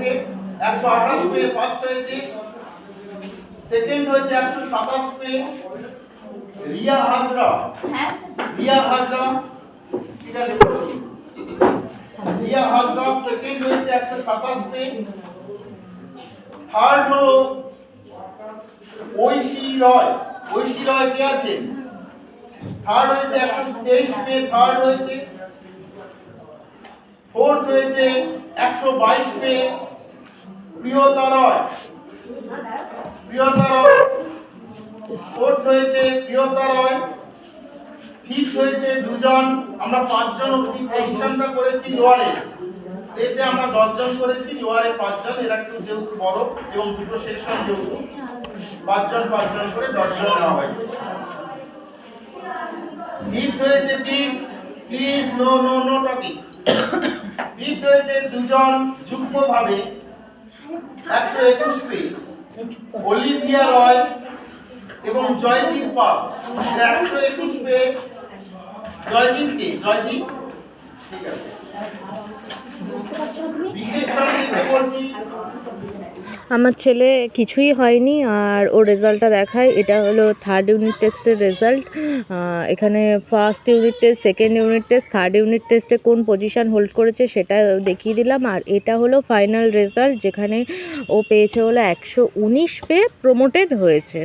থেকে একশো আঠাশ পেয়ে ফার্স্ট হয়েছে সেকেন্ড হয়েছে একশো সাতাশ পেয়ে রিয়া হাজরা। হ্যাঁ রিয়া হাজরা ঠিক আছে রিয়া হাজরা সেকেন্ড হয়েছে একশো সাতাশ পেয়ে। থার্ড হলো ঐশী রয়। ঐশী রয় কে আছেন থার্ড হয়েছে একশো তেইশ পেয়ে থার্ড হয়েছে। ফোর্থ হয়েছে একশো বাইশ পেয়ে প্রিয়তা রয় ফোর্থ হয়েছে প্রিয়তা রয় ফিফথ হয়েছে দুজন। আমরা পাঁচজন অব্দি পজিশনটা করেছি লোয়ারে। এতে আমরা দশজন করেছি, লোয়ারে পাঁচজন, এরা একটু যেহেতু বড় এবং দুটো সেকশন যেহেতু, পাঁচজন পাঁচজন করে দশজন নেওয়া হয়েছে ফিফথ হয়েছে please please no no no talking fifth রয়েছে দুজন যুগ্মভাবে। একশো একুশ পে অলিভিয়া রয় এবং জয়দীপ পাল। একশো একুশ পে জয়দীপকে, জয়দীপ। ঠিক আছে। বিশেষ সঙ্গে বলছি আমার ছেলে কিছুই হয়নি আর ও রেজাল্টটা দেখায়। এটা হলো থার্ড ইউনিট টেস্টের রেজাল্ট এখানে first unit test second unit test third unit টেস্টে কোন পজিশান হোল্ড করেছে সেটা দেখিয়ে দিলাম। আর এটা হলো ফাইনাল রেজাল্ট যেখানে ও পেয়েছে হলো একশো উনিশ পেয়ে প্রমোটেড হয়েছে।